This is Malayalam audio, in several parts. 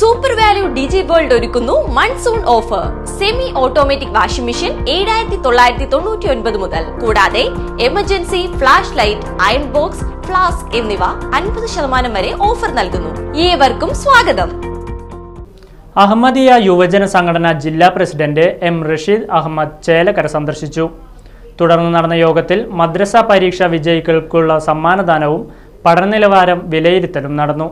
സൂപ്പർ വാല്യൂ ഡിജി വേൾഡ് ഒരുക്കുന്നു monsoon offer semi automatic washing machine ഏഴായിരത്തി തൊള്ളായിരത്തി തൊണ്ണൂറ്റി ഒൻപത് മുതൽ. കൂടാതെ emergency flash light iron box flask എന്നിവ അൻപത് ശതമാനം വരെ ഓഫർ നൽകുന്നു. ഏവർക്കും സ്വാഗതം. അഹമ്മദിയ യുവജന സംഘടന ജില്ലാ പ്രസിഡന്റ് എം റഷീദ് അഹമ്മദ് ചേലക്കര സന്ദർശിച്ചു. തുടർന്ന് നടന്ന യോഗത്തിൽ മദ്രസ പരീക്ഷ വിജയികൾക്കുള്ള സമ്മാനദാനവും പഠന നിലവാരം വിലയിരുത്തലും നടന്നു.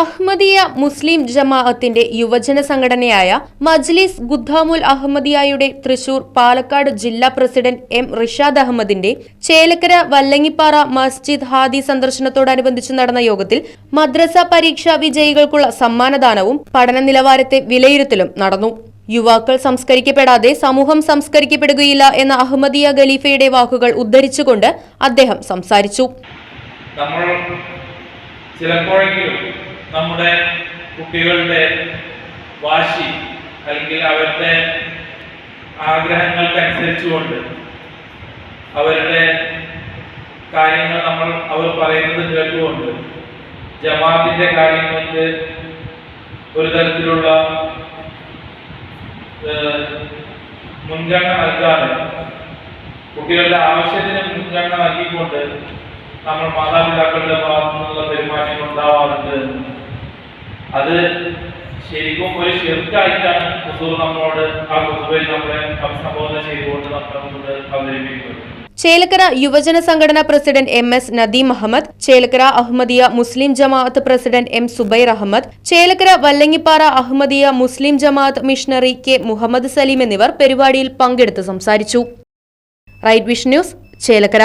അഹമ്മദിയ മുസ്ലിം ജമാഅത്തിന്റെ യുവജന സംഘടനയായ മജ്ലിസ് ഗുദ്ദാമുൽ അഹമ്മദിയായുടെ തൃശൂർ പാലക്കാട് ജില്ലാ പ്രസിഡന്റ് എം റിഷാദ് അഹമ്മദിന്റെ ചേലക്കര വല്ലങ്ങിപ്പാറ മസ്ജിദ് ഹാദി സന്ദർശനത്തോടനുബന്ധിച്ച് നടന്ന യോഗത്തിൽ മദ്രസ പരീക്ഷാ വിജയികൾക്കുള്ള സമ്മാനദാനവും പഠന നിലവാരത്തെ വിലയിരുത്തലും നടന്നു. യുവാക്കൾ സംസ്കരിക്കപ്പെടാതെ സമൂഹം സംസ്കരിക്കപ്പെടുകയില്ല എന്ന അഹമ്മദിയ ഖലീഫയുടെ വാക്കുകൾ ഉദ്ധരിച്ചുകൊണ്ട് അദ്ദേഹം സംസാരിച്ചു. ചിലപ്പോഴെങ്കിലും നമ്മുടെ കുട്ടികളുടെ വാശി അല്ലെങ്കിൽ അവരുടെ ആഗ്രഹങ്ങൾക്കനുസരിച്ചുകൊണ്ട് അവരുടെ കാര്യങ്ങൾ നമ്മൾ അവർ പറയുന്നത് കേട്ടുകൊണ്ട് ജമാഅത്തിന്റെ കാര്യങ്ങൾക്ക് ഒരു തരത്തിലുള്ള മുൻഗണന നൽകാതെ കുട്ടികളുടെ ആവശ്യത്തിന് മുൻഗണന നൽകിക്കൊണ്ട് നമ്മൾ മാതാപിതാക്കളുടെ ഭാഗത്തു നിന്നുള്ള പെരുമാറ്റം ഉണ്ടാവാറുണ്ട്. അത് ശരിക്കും ഒരു ഷിർക്കായിട്ടാണ് ഹുസൂർ നമ്മളോട് ആ കുത്തുബയിൽ നമ്മളെ അഭിസംബോധന ചെയ്തുകൊണ്ട് നമ്മളെ അവതരിപ്പിക്കുന്നത്. ചേലക്കര യുവജന സംഘടന president M S Nadeem Ahmed Chelakkara Ahmadiyya Muslim Jamaat president M Subair Ahmed Chelakkara Vallangippara Ahmadiyya Muslim Jamaat missionary K Muhammad Saleem എന്നിവർ പരിപാടിയിൽ പങ്കെടുത്ത് സംസാരിച്ചു. Right wish news Chelakkara.